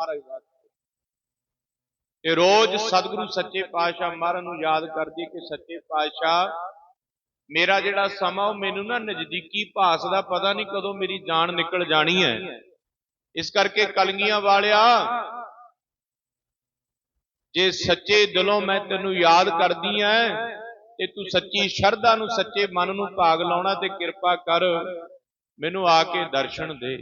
ਮਹਾਰਾਜ ਵਾਸਤੇ ਤੇ ਰੋਜ਼ ਸਤਿਗੁਰੂ ਸੱਚੇ ਪਾਤਸ਼ਾਹ ਮਹਾਰਾਜ ਨੂੰ ਯਾਦ ਕਰਦੀ ਕਿ ਸੱਚੇ ਪਾਤਸ਼ਾਹ ਮੇਰਾ ਜਿਹੜਾ ਸਮਾਂ ਉਹ ਮੈਨੂੰ ਨਾ ਨਜ਼ਦੀਕੀ ਭਾਸ ਦਾ ਪਤਾ ਨਹੀਂ ਕਦੋਂ ਮੇਰੀ ਜਾਨ ਨਿਕਲ ਜਾਣੀ ਹੈ। ਇਸ ਕਰਕੇ ਕਲਗੀਆਂ ਵਾਲਿਆ ਜੇ ਸੱਚੇ ਦਿਲੋਂ ਮੈਂ ਤੈਨੂੰ ਯਾਦ ਕਰਦੀ ਐ ਤੇ ਤੂੰ ਸੱਚੀ ਸ਼ਰਧਾ ਨੂੰ ਸੱਚੇ ਮਨ ਨੂੰ ਭਾਗ ਲਾਉਣਾ ਤੇ ਕਿਰਪਾ ਕਰ ਮੈਨੂੰ ਆ ਕੇ ਦਰਸ਼ਨ ਦੇ।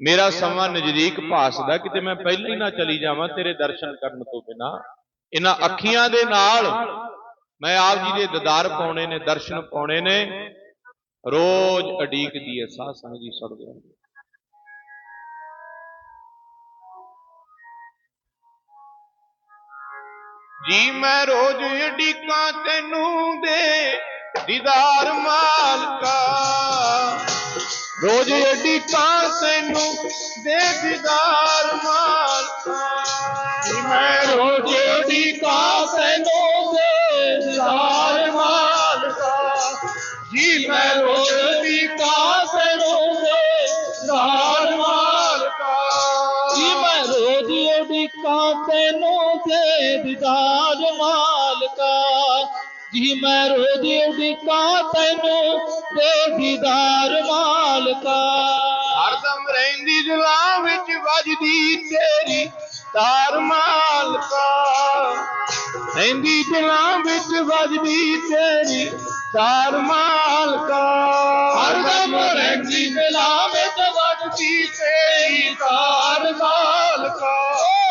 ਮੇਰਾ ਸਮਾਂ ਨਜ਼ਦੀਕ ਭਾਸਦਾ ਕਿਤੇ ਮੈਂ ਪਹਿਲਾਂ ਹੀ ਨਾ ਚਲੀ ਜਾਵਾਂ ਤੇਰੇ ਦਰਸ਼ਨ ਕਰਨ ਤੋਂ ਬਿਨਾ। ਇਹਨਾਂ ਅੱਖੀਆਂ ਦੇ ਨਾਲ ਮੈਂ ਆਪ ਜੀ ਦੇ ਦੀਦਾਰ ਪਾਉਣੇ ਨੇ, ਦਰਸ਼ਨ ਪਾਉਣੇ ਨੇ। ਰੋਜ਼ ਅਡੀਕ ਦੀ ਹੈ ਸਾਧ ਸੰਗਤ ਜੀ ਸਤਿਗੁਰਾਂ ਦੀ ਜੀ ਮੈਂ ਰੋਜ਼ ਅਡੀਕਾਂ ਤੈਨੂੰ ਦੇ, ਦੀਦਾਰ ਮਾਲਕਾ ਰੋਜ਼ ਅਡੀਕਾਂ ਤੈਨੂੰ ਦੇ ਦੀਦਾਰ ਮਾਲਕਾ ਜੀ ਮੈਂ ਰੋਜ਼ ਅਡੀਕਾਂ ਤੈਨੂੰ ਦੇ ਦੀਦਾਰ ਮਾਲਕਾ ਜੀ ਮੈਂ ਰੋਜ਼ ਅਡੀਕਾਂ ਤੈਨੂੰ ਦੇ ਦੀਦਾਰ ਮਾਲਕਾ ਜੀ ਮੈਂ ਰੋਜ਼ ਉਡੀਕਾਂ ਤੈਨੂੰ ਦੇ ਦੀਦਾਰ ਮਾਲਕਾ ਜੀ ਮੈਂ ਰੋਜ਼ ਉਡੀਕਾਂ ਤੈਨੂੰ ਦੇ ਦੀਦਾਰ ਮਾਲਕਾ। ਹਰਦਮ ਰਹਿੰਦੀ ਦਿਲਾਂ ਵਿੱਚ ਵੱਜਦੀ ਤੇਰੀ ਤਾਰ ਮਾਲਕਾ। ਰਹਿੰਦੀ ਦਿਲਾਂ ਵਿੱਚ ਵੱਜਦੀ ਤੇਰੀ ਤਾਰ ਮਾਲਕਾ। ਹਰਦਮ ਰਹਿੰਦੀ ਦਿਲਾਂ ਵਿੱਚ ਵੱਜਦੀ ਤੇਰੀ ਤਾਰ ਮਾਲਕਾ।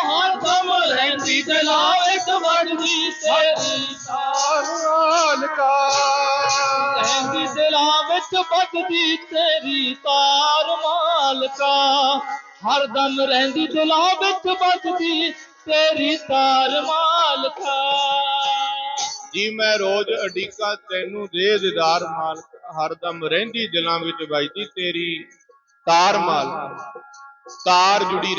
ਹਰਦਮ ਰਹਿੰਦੀ ਦਿਲਾਂ ਵਿੱਚ ਵੱਜਦੀ ਤੇਰੀ ਰਹਿੰਦੀ ਦਿਲਾਂ ਵਿੱਚ ਵੱਜਦੀ ਤੇਰੀ ਤਾਰ ਮਾਲਕਾ। ਹਰਦਮ ਰਹਿੰਦੀ ਦਿਲਾਂ ਵਿੱਚ ਵੱਜਦੀ ਤੇਰੀ ਤਾਰ ਮਾਲਕਾ। ਜੀ, ਮੈਂ ਰੋਜ਼ ਅਡੀਕਾ ਤੈਨੂੰ ਦੇ ਦੀਦਾਰ ਮਾਲਕ ਹਰਦਮ ਰਹਿੰਦੀ ਦਿਲਾਂ ਵਿੱਚ ਵੱਜਦੀ ਤੇਰੀ ਤਾਰ ਮਾਲਕਾ। ਤਾਰ ਜੁੜੀ